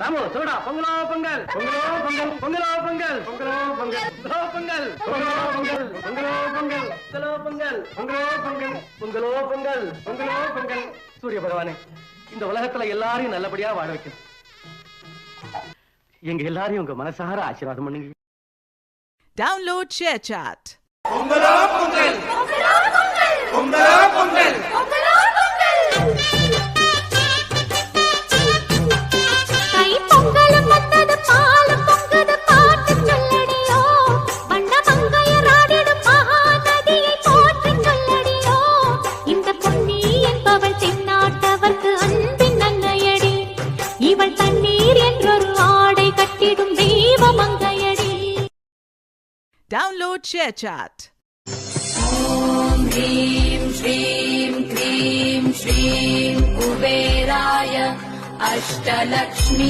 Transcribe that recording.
ராமு சொல்லுடா பொங்கலோ பொங்கல் பொங்கலோ பொங்கல் பொங்கலோ பொங்கல் பொங்கலோ பொங்கல் பொங்கலோ பொங்கல் பொங்கலோ பொங்கல் பொங்கலோ பொங்கல் பொங்கலோ பொங்கல் பொங்கலோ பொங்கல் பொங்கலோ பொங்கல் பொங்கலோ பொங்கல் சூரிய பகவானே இந்த உலகத்துல எல்லாரையும் நல்லபடியா வாழ வைக்கணும் எங்க எல்லாரையும் உங்க மனசார ஆசீர்வாதம் பண்ணுங்க Download ShareChat. கை இவள் தண்ணீர் என்றொரு ஆடை கட்டிடும் தெய்வ மங்கையடி. டவுன்லோட் ஷேர் சாட் ஓம் ஹ்ரீம் ஸ்ரீம் க்ரீம் ஸ்ரீம் குபேராய அஷ்டலக்ஷ்மி